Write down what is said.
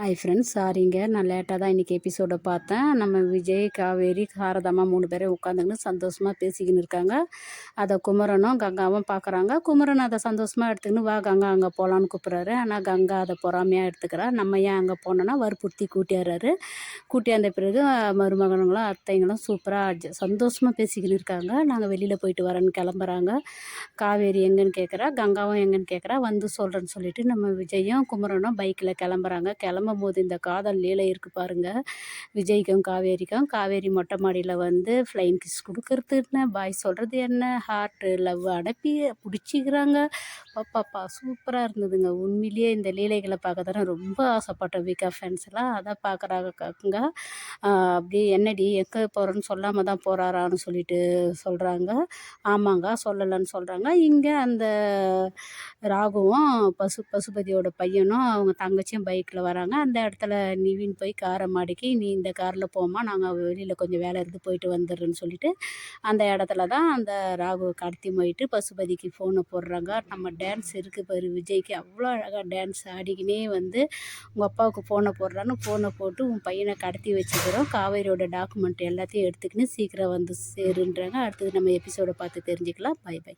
Hi friends சாரிங்க. நான் லேட்டாக தான் இன்றைக்கி எபிசோடை பார்த்தேன். நம்ம விஜய் காவேரி சாரதாம்மா மூணு பேரும் உட்காந்துக்கின்னு சந்தோஷமாக பேசிக்கின்னு இருக்காங்க. அதை குமரனும் கங்காவும் பார்க்குறாங்க. குமரன் அதை சந்தோஷமாக எடுத்துக்கின்னு வா கங்கா அங்கே போகலான்னு கூப்பிட்றாரு. ஆனால் கங்கா அதை பொறாமையாக எடுத்துக்கிறா. நம்ம ஏன் அங்கே போனோன்னா வற்புறுத்தி கூட்டியாடுறாரு. கூட்டியாந்த பிறகு மருமகனுங்களும் அத்தைங்களும் சூப்பராக சந்தோஷமாக பேசிக்கின்னு இருக்காங்க. நாங்கள் வெளியில் போயிட்டு வரேன்னு கிளம்புறாங்க. காவேரி எங்கேன்னு கேட்குறா கங்காவும் எங்கேன்னு கேட்குறா வந்து சொல்கிறேன்னு சொல்லிட்டு நம்ம விஜயும் குமரனும் பைக்கில் கிளம்புறாங்க. கிளம்ப போது இந்த காதல் லீலை இருக்குது பாருங்கள் விஜய்க்கும் காவேரிக்கும் காவேரி மொட்டை மாடியில் வந்து ஃப்ளைன் கிஸ் கொடுக்கறது என்ன? பாய் சொல்கிறது என்ன? ஹார்ட்டு லவ் அனுப்பி பிடிச்சிக்கிறாங்க. பாப்பாப்பா சூப்பராக இருந்ததுங்க. உண்மையிலேயே இந்த லீலைகளை பார்க்க தானே ரொம்ப ஆசைப்பட்டோம் வீக்கா எல்லாம் அதை பார்க்குறாங்க அப்படியே என்னடி எங்கே போகிறோன்னு சொல்லாமல் தான் போகிறாரான்னு சொல்லிட்டு சொல்கிறாங்க ஆமாங்க சொல்லலைன்னு சொல்கிறாங்க இங்கே அந்த ராகுவும் பசு பசுபதியோட பையனும் அவங்க தங்கச்சியும் பைக்கில் வராங்க. அந்த இடத்துல நிவின் போய் காரை மாடிக்கி நீ இந்த காரில் போமா நாங்கள் வெளியில் கொஞ்சம் வேலை இருந்து போயிட்டு வந்துடுறேன்னு சொல்லிட்டு அந்த இடத்துல தான் அந்த ராகு கடத்தி போயிட்டு பசுபதிக்கு ஃபோனை போடுறாங்க. நம்ம டான்ஸ் இருக்குது பாரு விஜய்க்கு அவ்வளோ அழகாக டான்ஸ் ஆடிக்கினே வந்து உங்கள் அப்பாவுக்கு ஃபோனை போடுறான்னு ஃபோனை போட்டு உன் பையனை கடத்தி வச்சுக்கிறோம். காவேரியோட டாக்குமெண்ட் எல்லாத்தையும் எடுத்துக்கின்னு சீக்கிரம் வந்து சேருன்றாங்க. அடுத்தது நம்ம எபிசோடை பார்த்து தெரிஞ்சுக்கலாம். By by